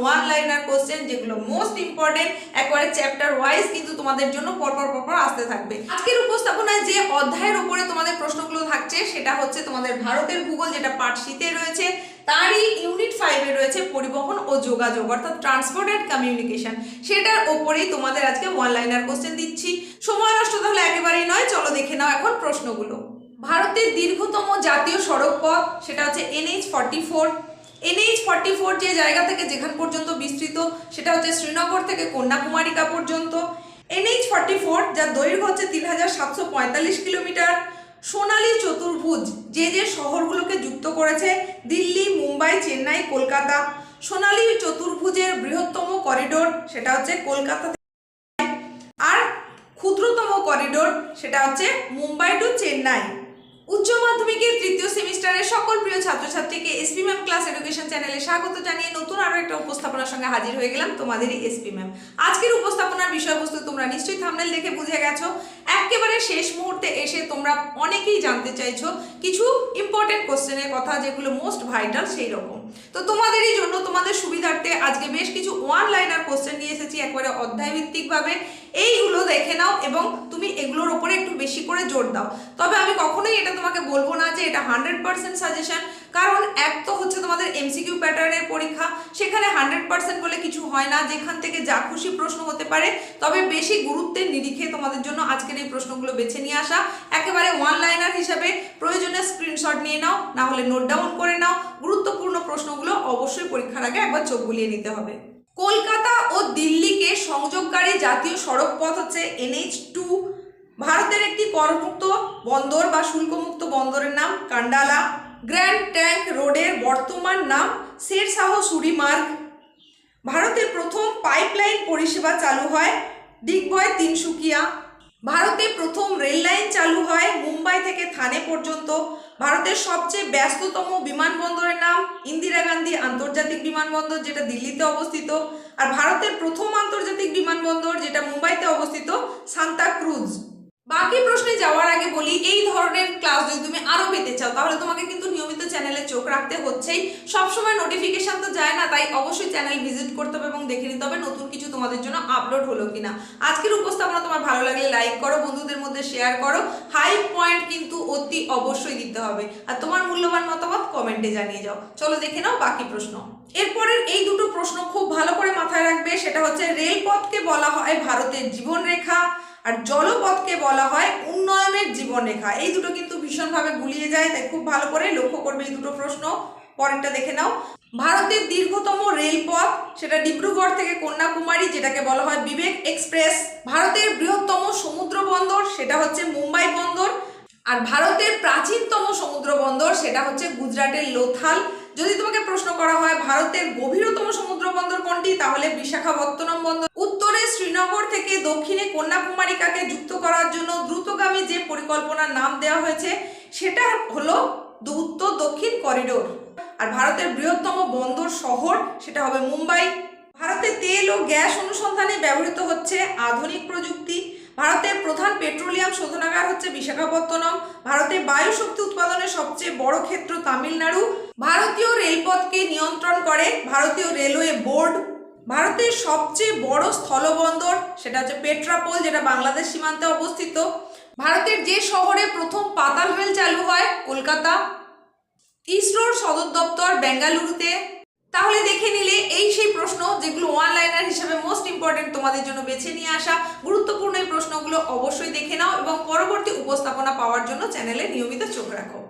One liner question যেগুলো most important একবারে chapter wise কিন্তু তোমাদের জন্য পরপর পরপর আসতে থাকবে। আজকের উপস্থাপনায় যে অধ্যায়ের উপরে তোমাদের প্রশ্নগুলো থাকছে, সেটা হচ্ছে তোমাদের ভারতের ভূগোল যেটা পার্ট শীতে রয়েছে, তারই ইউনিট ফাইভে রয়েছে পরিবহন ও যোগাযোগ, অর্থাৎ ট্রান্সপোর্ট অ্যান্ড কমিউনিকেশন সেটার ওপরেই তোমাদের আজকে ওয়ান লাইনার কোশ্চেন দিচ্ছি। সময় নষ্ট তাহলে একেবারেই নয়, চলো দেখে নাও এখন প্রশ্নগুলো। ভারতের দীর্ঘতম জাতীয় সড়ক পথ সেটা হচ্ছে NH forty four NH forty four যে জায়গা থেকে যেখান পর্যন্ত বিস্তৃত, সেটা হচ্ছে শ্রীনগর থেকে কন্যাকুমারিকা পর্যন্ত। এনএইচ ফর্টি ফোর যার দৈর্ঘ্য হচ্ছে তিন হাজার সাতশো পঁয়তাল্লিশ কিলোমিটার, সোনালী চতুর্ভুজ যে যে শহরগুলোকে যুক্ত করেছে, দিল্লি, মুম্বাই, চেন্নাই, কলকাতা। সোনালী চতুর্ভুজের বৃহত্তম করিডোর, সেটা হচ্ছে কলকাতা আর ক্ষুদ্রতম করিডোর, সেটা হচ্ছে মুম্বাই টু চেন্নাই। উচ্চ সেমিস্টারের সকল প্রিয় ছাত্রছাত্রীকে এসপি ম্যাম ক্লাস এডুকেশন চ্যানেলে স্বাগত জানিয়ে নতুন আরও একটা উপস্থাপনার সঙ্গে হাজির হয়ে গেলাম তোমাদেরই এসপি ম্যাম আজকের উপস্থাপনার বিষয়বস্তু তোমরা নিশ্চয়ই থামনেল দেখে বুঝে গেছো। একেবারে শেষ মুহূর্তে এসে তোমরা অনেকেই জানতে চাইছো কিছু ইম্পর্টেন্ট কোশ্চেনের কথা যেগুলো মোস্ট ভাইটাল সেই রকম তো তোমাদেরই জন্য তোমাদের সুবিধার্থে আজকে বেশ কিছু ওয়ান লাইনার কোশ্চেন নিয়ে এসেছি, একবারে অধ্যায়ভিত্তিকভাবে। এইগুলো দেখে নাও এবং তুমি এগুলোর ওপরে একটু বেশি করে জোর দাও। তবে আমি কখনোই এটা তোমাকে বলব না যে এটা হান্ড্রেড পার্সেন্ট সাজেশন, কারণ এক তো হচ্ছে তোমাদের এমসিকিউ প্যাটার্নের পরীক্ষা, সেখানে হান্ড্রেড পার্সেন্ট বলে কিছু হয় না, যেখান থেকে যা খুশি প্রশ্ন হতে পারে, তবে বেশি গুরুত্বের নিরিখে তোমাদের জন্য আজকের এই প্রশ্নগুলো বেছে নিয়ে আসা। একেবারে ওয়ান লাইনার হিসাবে প্রয়োজনে স্ক্রিনশট নিয়ে নাও, না হলে নোট ডাউন করে নাও। গুরুত্বপূর্ণ প্রশ্নগুলো অবশ্যই পরীক্ষার আগে একবার চোখ বুলিয়ে নিতে হবে। কলকাতা ও দিল্লিকে সংযোগকারী জাতীয় সড়ক পথ হচ্ছে এনএইচ টু ভারতের একটি করমুক্ত বন্দর বা শুল্কমুক্ত বন্দরের নাম কান্ডালা। গ্র্যান্ড ট্যাঙ্ক রোডের বর্তমান নাম শেরশাহ সুরিমার্গ ভারতের প্রথম পাইপলাইন পরিষেবা চালু হয় ডিগবয় তিনসুকিয়া। ভারতে প্রথম রেল লাইন চালু হয় মুম্বাই থেকে থানে পর্যন্ত। ভারতের সবচেয়ে ব্যস্ততম বিমানবন্দরের নাম ইন্দিরা গান্ধী আন্তর্জাতিক বিমানবন্দর, যেটা দিল্লিতে অবস্থিত। আর ভারতের প্রথম আন্তর্জাতিক বিমানবন্দর, যেটা মুম্বাইতে অবস্থিত, সান্তা ক্রুজ। বাকি প্রশ্নে যাওয়ার আগে বলি, এই ধরনের ক্লাস যদি তুমি আরও পেতে চাও, তাহলে তোমাকে কিন্তু নিয়মিত চ্যানেলে চোখ রাখতে হচ্ছেই। সবসময় নোটিফিকেশন তো যায় না, তাই অবশ্যই চ্যানেল ভিজিট করতে হবে এবং দেখে নিতে হবে নতুন কিছু তোমাদের জন্য আপলোড হলো কিনা। আজকের উপস্থাপনা তোমার ভালো লাগলে লাইক করো, বন্ধুদের মধ্যে শেয়ার করো। হাই পয়েন্ট কিন্তু অতি অবশ্যই দিতে হবে। আর তোমার মূল্যবান মতামত কমেন্টে জানিয়ে যাও। চলো দেখে নাও বাকি প্রশ্ন। এরপরের এই দুটো প্রশ্ন খুব ভালো করে মাথায় রাখবে, সেটা হচ্ছে রেলপথকে বলা হয় ভারতের জীবনরেখা। আর জলপথকে বলা হয় উন্নয়নের জীবনরেখা। এই দুটো কিন্তু ভীষণভাবে গুলিয়ে যায়, তাই খুব ভালো করে লক্ষ্য করবে এই দুটো প্রশ্ন। পরেরটা দেখে নাও। ভারতের দীর্ঘতম রেলপথ, সেটা ডিব্রুগড় থেকে কন্যাকুমারী, যেটাকে বলা হয় বিবেক এক্সপ্রেস। ভারতের বৃহত্তম সমুদ্র বন্দর, সেটা হচ্ছে মুম্বাই বন্দর। আর ভারতের প্রাচীনতম সমুদ্র বন্দর, সেটা হচ্ছে গুজরাটের লোথাল। যদি তোমাকে প্রশ্ন করা হয়, ভারতের গভীরতম সমুদ্র বন্দর কোনটি? তাহলে বিশাখাপত্তনম বন্দর শ্রীনগর থেকে দক্ষিণে কন্যাকুমারিকাকে যুক্ত করার জন্য দ্রুতগামী যে পরিকল্পনার নাম দেওয়া হয়েছে, সেটা হলো উত্তর দক্ষিণ করিডোর। আর ভারতের বৃহত্তম বন্দর শহর, সেটা হবে মুম্বাই। ভারতে তেল ও গ্যাস অনুসন্ধানে ব্যবহৃত হচ্ছে আধুনিক প্রযুক্তি। ভারতের প্রধান পেট্রোলিয়াম শোধনাগার হচ্ছে বিশাখাপত্তনম। ভারতে বায়ু শক্তি উৎপাদনের সবচেয়ে বড় ক্ষেত্র তামিলনাড়ু। ভারতীয় রেলপথকে নিয়ন্ত্রণ করে ভারতীয় রেলওয়ে বোর্ড ভারতের সবচেয়ে বড় স্থলবন্দর সেটা হচ্ছে পেট্রাপোল, যেটা বাংলাদেশ সীমান্তে অবস্থিত। ভারতের যে শহরে প্রথম পাতাল রেল চালু হয়, কলকাতা ইসরোর সদর দপ্তর বেঙ্গালুরুতে। তাহলে দেখে নিলে এই সেই প্রশ্ন যেগুলো ওয়ান লাইনার হিসেবে মোস্ট ইম্পর্টেন্ট তোমাদের জন্য বেছে নিয়ে আসা। গুরুত্বপূর্ণ এই প্রশ্নগুলো অবশ্যই দেখে নাও এবং পরবর্তী উপস্থাপনা পাওয়ার জন্য চ্যানেলে নিয়মিত চোখ রাখো।